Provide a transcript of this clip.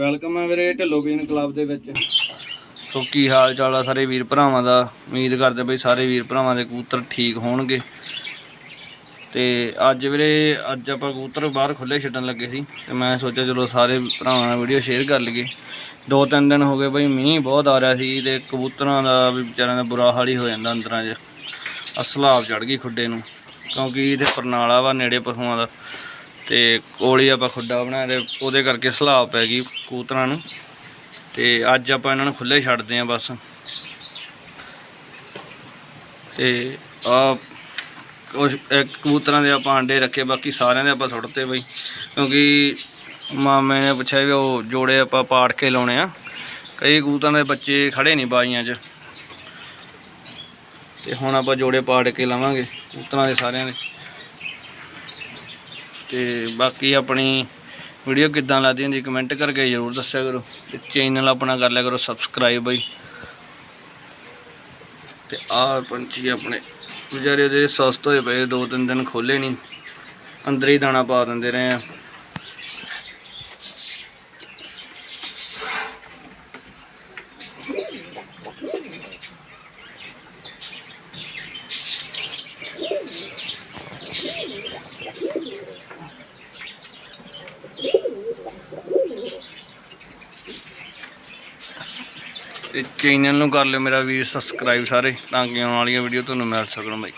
Welcome ਹੈ ਵੀਰੇ ਢਿੱਲੋ ਬੀਨ club ਦੇ ਵਿੱਚ। ਸੋ ਕੀ ਹਾਲ ਚਾਲ ਆ ਸਾਰੇ ਵੀਰ ਭਰਾਵਾਂ ਦਾ? ਉਮੀਦ ਕਰਦੇ ਬਈ ਸਾਰੇ ਵੀਰ ਭਰਾਵਾਂ ਦੇ ਕਬੂਤਰ ਠੀਕ ਹੋਣਗੇ। ਤੇ ਅੱਜ ਵੀਰੇ, ਅੱਜ ਆਪਾਂ ਕਬੂਤਰ ਬਾਹਰ ਖੁੱਲੇ ਛੱਡਣ ਲੱਗੇ ਸੀ। ਤੇ ਮੈਂ ਸੋਚਿਆ ਚਲੋ ਸਾਰੇ ਭਰਾਵਾਂ ਨਾਲ ਵੀਡੀਓ ਸ਼ੇਅਰ ਕਰ ਲਈਏ। ਦੋ ਤਿੰਨ ਦਿਨ ਹੋ ਗਏ ਬਈ ਮੀਂਹ ਬਹੁਤ ਆ ਰਿਹਾ ਸੀ ਤੇ ਕਬੂਤਰਾਂ ਦਾ ਵੀ ਵਿਚਾਰਿਆਂ ਦਾ ਬੁਰਾ ਹਾਲ ਹੀ ਹੋ ਜਾਂਦਾ ਅੰਦਰਾਂ 'ਚ। ਅਸਲਾਬ ਚੜ ਗਈ ਖੁੱਡੇ ਨੂੰ। ਕਿਉਂਕਿ ਇਹਦੇ ਪਰਨਾਲਾ ਵਾ, ਨੇੜੇ ਪਸ਼ੂਆਂ ਦਾ। ਤੇ ਹੀ ਆਪਾਂ ਖੁੱਡਾ ਬਣਾਇਆ ਤੇ ਉਹਦੇ ਕਰਕੇ ਸਲਾਬ ਪੈ ਗਈ ਕੂਤਰਾਂ ਨੂੰ। ਤੇ ਅੱਜ ਆਪਾਂ ਇਹਨਾਂ ਨੂੰ ਖੁੱਲੇ ਛੱਡਦੇ ਆਂ ਬਸ। ਤੇ ਆ ਕੁਛ ਕਬੂਤਰਾਂ ਦੇ ਆਪਾਂ ਆਂਡੇ ਰੱਖੇ, ਬਾਕੀ ਸਾਰਿਆਂ ਦੇ ਆਪਾਂ ਸੁੱਟਤੇ ਬਈ। ਕਿਉਂਕਿ ਮਾਮੇ ਨੇ ਪੁੱਛਿਆ ਵੀ ਉਹ ਜੋੜੇ ਆਪਾਂ ਪਾੜ ਕੇ ਲਾਉਣੇ ਆ। ਕਈ ਕਬੂਤਰਾਂ ਦੇ ਬੱਚੇ ਖੜੇ ਨਹੀਂ ਬਾਈਆਂ 'ਚ। ਤੇ ਹੁਣ ਆਪਾਂ ਜੋੜੇ ਪਾੜ ਕੇ ਲਾਵਾਂਗੇ ਕਬੂਤਰਾਂ ਦੇ ਸਾਰਿਆਂ ਦੇ। ਤੇ ਬਾਕੀ ਆਪਣੀ ਵੀਡੀਓ ਕਿੱਦਾਂ ਲੱਗਦੀ ਹੁੰਦੀ ਕਮੈਂਟ ਕਰਕੇ ਜ਼ਰੂਰ ਦੱਸਿਆ ਕਰੋ ਤੇ ਚੈਨਲ ਆਪਣਾ ਕਰ ਲਿਆ ਕਰੋ ਸਬਸਕ੍ਰਾਈਬ ਬਈ। ਤੇ ਆਹ ਪੰਛੀ ਆਪਣੇ ਵਿਚਾਰੇ ਦੇ ਸਸਤ ਹੋਏ ਪਏ, ਦੋ ਤਿੰਨ ਦਿਨ ਖੋਲੇ ਨਹੀਂ ਅੰਦਰ ਹੀ ਦਾਣਾ ਪਾ ਦਿੰਦੇ ਰਹੇ ਆ। ਤੇ ਚੈਨਲ ਨੂੰ ਕਰ ਲਿਓ ਮੇਰਾ ਵੀਰ ਸਬਸਕ੍ਰਾਈਬ ਸਾਰੇ, ਤਾਂ ਕਿ ਆਉਣ ਵਾਲੀਆਂ ਵੀਡੀਓ ਤੁਹਾਨੂੰ ਮਿਲ ਸਕਣ ਬਾਈ।